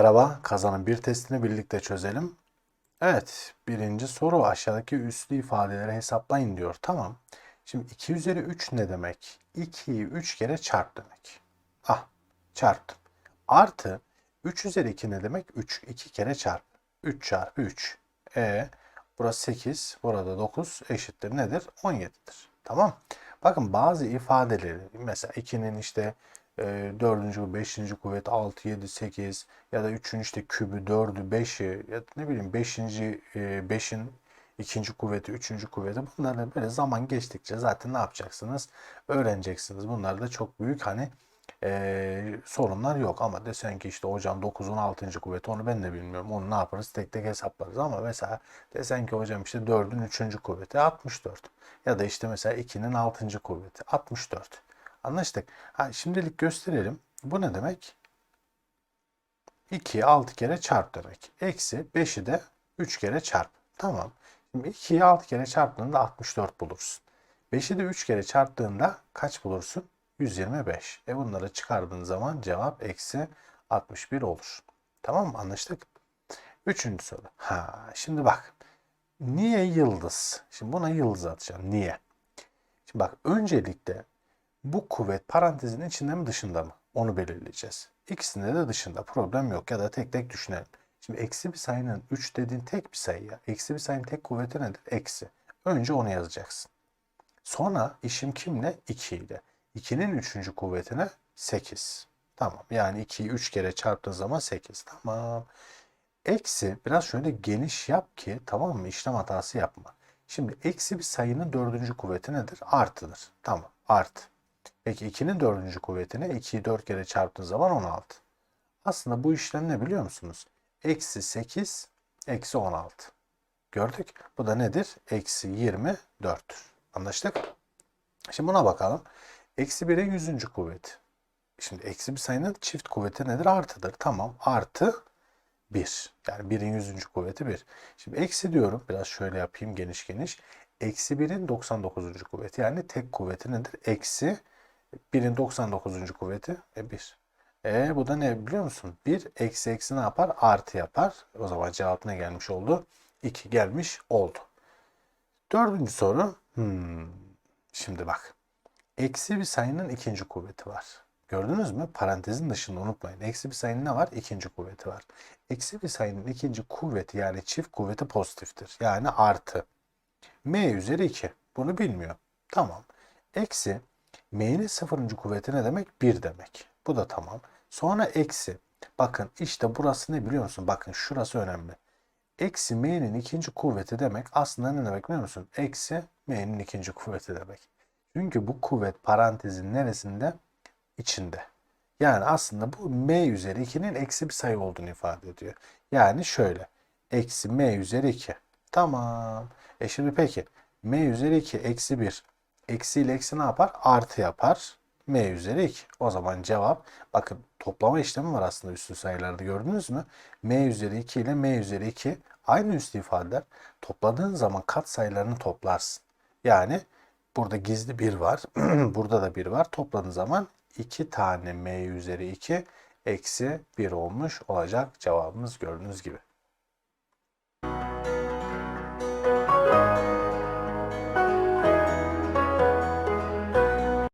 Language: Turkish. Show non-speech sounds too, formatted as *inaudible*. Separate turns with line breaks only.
Merhaba, kazanın bir testini birlikte çözelim. Evet, birinci soru aşağıdaki üslü ifadeleri hesaplayın diyor. Tamam. Şimdi 2 üzeri 3 ne demek? 2'yi 3 kere çarp demek. Ah, çarptım. Artı 3 üzeri 2 ne demek? 3, 2 kere çarp. 3 çarpı 3. E, burası 8, burada 9 eşittir nedir? 17'dir. Tamam. Bakın bazı ifadeleri mesela 2'nin işte e, dördüncü, beşinci kuvvet 6, 7, 8 ya da üçüncü işte kübü, 4'ü, 5'i ya da ne bileyim beşinci, e, beşin ikinci kuvveti, üçüncü kuvveti bunları böyle zaman geçtikçe zaten ne yapacaksınız? Öğreneceksiniz. Bunlarda çok büyük hani e, sorunlar yok ama desen ki işte hocam 9'un 6. kuvveti onu ben de bilmiyorum. Onu ne yaparız? Tek tek hesaplarız ama mesela desen ki hocam işte 4'ün 3. kuvveti 64 ya da işte mesela 2'nin 6. kuvveti 64. Anlaştık. Ha, şimdilik gösterelim. Bu ne demek? 2'yi 6 kere çarp demek. Eksi 5'i de 3 kere çarp. Tamam. Şimdi 2'yi 6 kere çarptığında 64 bulursun. 5'i de 3 kere çarptığında kaç bulursun? 125. E bunları çıkardığın zaman cevap eksi 61 olur. Tamam mı? Anlaştık. Üçüncü soru. Ha, şimdi bak. Niye yıldız? Şimdi buna yıldız atacağım. Niye? Şimdi bak öncelikle bu kuvvet parantezin içinde mi dışında mı? Onu belirleyeceğiz. İkisinde de dışında. Problem yok ya da tek tek düşünelim. Şimdi eksi bir sayının 3 dediğin tek bir sayı ya. Eksi bir sayının tek kuvveti nedir? Eksi. Önce onu yazacaksın. Sonra işim kimle? 2 ile. 2'nin 3. kuvvetine 8. Tamam. Yani 2'yi 3 kere çarptığın zaman 8. Tamam. Eksi biraz şöyle geniş yap ki tamam mı? İşlem hatası yapma. Şimdi eksi bir sayının dördüncü kuvveti nedir? Artıdır. Tamam. Artı. Peki 2'nin dördüncü kuvvetine 2'yi 4 kere çarptığın zaman 16. Aslında bu işlem ne biliyor musunuz? Eksi 8, eksi 16. Gördük. Bu da nedir? Eksi 24'tür. Anlaştık? Şimdi buna bakalım. Eksi 1'in 100. kuvveti. Şimdi eksi bir sayının çift kuvveti nedir? Artıdır. Tamam. Artı 1. Yani 1'in 100. kuvveti 1. Şimdi eksi diyorum. Biraz şöyle yapayım geniş geniş. Eksi 1'in 99. kuvveti. Yani tek kuvveti nedir? Eksi 1'in 99. kuvveti e 1. E bu da ne biliyor musun? 1 eksi eksi ne yapar? Artı yapar. O zaman cevap ne gelmiş oldu? 2 gelmiş oldu. Dördüncü soru. Hmm. Şimdi bak. Eksi bir sayının ikinci kuvveti var. Gördünüz mü? Parantezin dışında unutmayın. Eksi bir sayının ne var? İkinci kuvveti var. Eksi bir sayının ikinci kuvveti yani çift kuvveti pozitiftir. Yani artı. M üzeri 2. Bunu bilmiyor. Tamam. Eksi m'nin sıfırıncı kuvveti ne demek? 1 demek. Bu da tamam. Sonra eksi. Bakın işte burası ne biliyor musun? Bakın şurası önemli. Eksi m'nin ikinci kuvveti demek aslında ne demek biliyor musun? Eksi m'nin ikinci kuvveti demek. Çünkü bu kuvvet parantezin neresinde? İçinde. Yani aslında bu m üzeri 2'nin eksi bir sayı olduğunu ifade ediyor. Yani şöyle. Eksi m üzeri 2. Tamam. E şimdi peki. m üzeri 2 eksi 1. Eksi ile eksi ne yapar? Artı yapar. m üzeri 2. O zaman cevap. Bakın toplama işlemi var aslında üstü sayılarda gördünüz mü? m üzeri 2 ile m üzeri 2 aynı üstü ifadeler. Topladığın zaman kat sayılarını toplarsın. Yani burada gizli 1 var. *clears throat* burada da 1 var. Topladığın zaman 2 tane m üzeri 2 eksi 1 olmuş olacak cevabımız gördüğünüz gibi.